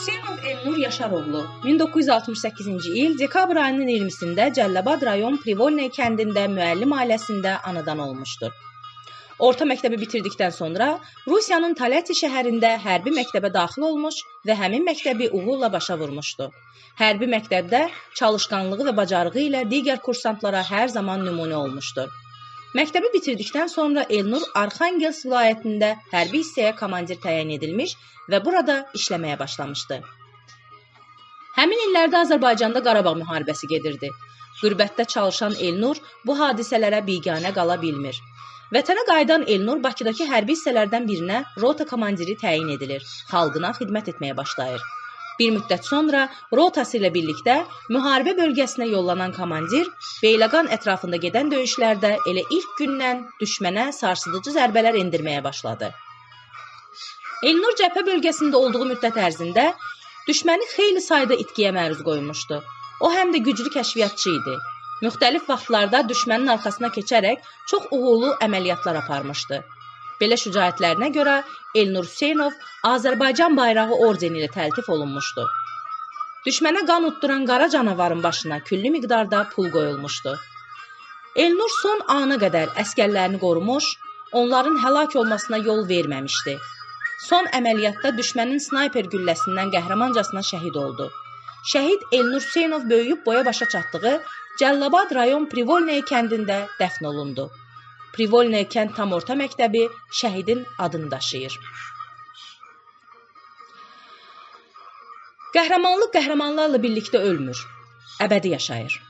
Hüseynov Elnur Yaşaroğlu 1968-ci il dekabr ayının 20-sində Cəlilabad rayon Privolney kəndində müəllim ailəsində anadan olmuşdur. Orta məktəbi bitirdikdən sonra Rusiyanın Talati şəhərində hərbi məktəbə daxil olmuş və həmin məktəbi uğurla başa vurmuşdu. Hərbi məktəbdə çalışqanlığı və bacarığı ilə digər kursantlara hər zaman nümunə olmuşdur. Məktəbi bitirdikdən sonra Elnur Arxangelsk vilayətində hərbi hissəyə komandir təyin edilmiş və burada işləməyə başlamışdı. Həmin illərdə Azərbaycanda Qarabağ müharibəsi gedirdi. Qürbətdə çalışan Elnur bu hadisələrə biganə qala bilmir. Vətənə qayıdan Elnur Bakıdakı hərbi hissələrdən birinə rota komandiri təyin edilir. Xalqına xidmət etməyə başlayır. Bir müddət sonra rotası ilə birlikdə müharibə bölgəsinə yollanan komandir Beyləqan ətrafında gedən döyüşlərdə elə ilk gündən düşmənə sarsıdıcı zərbələr endirməyə başladı. Elnur cəbhə bölgəsində olduğu müddət ərzində düşməni xeyli sayda itkiyə məruz qoymuşdu. O həm də güclü kəşfiyyatçı idi. Müxtəlif vaxtlarda düşmənin arxasına keçərək çox uğurlu əməliyyatlar aparmışdı. Belə şücaətlərinə görə Elnur Hüseynov Azərbaycan bayrağı ordeni ilə təltif olunmuşdu. Düşmənə qan utduran qara canavarın başına külli miqdarda pul qoyulmuşdu. Elnur son ana qədər əskərlərini qorumuş, onların həlak olmasına yol verməmişdi. Son əməliyyatda düşmənin snayper gülləsindən qəhrəmancasına şəhid oldu. Şəhid Elnur Hüseynov böyüyüb boya başa çatdığı Cəllabad rayon Privolney kəndində dəfn olundu. Privolney kənd tam orta məktəbi şəhidin adını daşıyır. Qəhrəmanlıq qəhrəmanlarla birlikdə ölmür, əbədi yaşayır.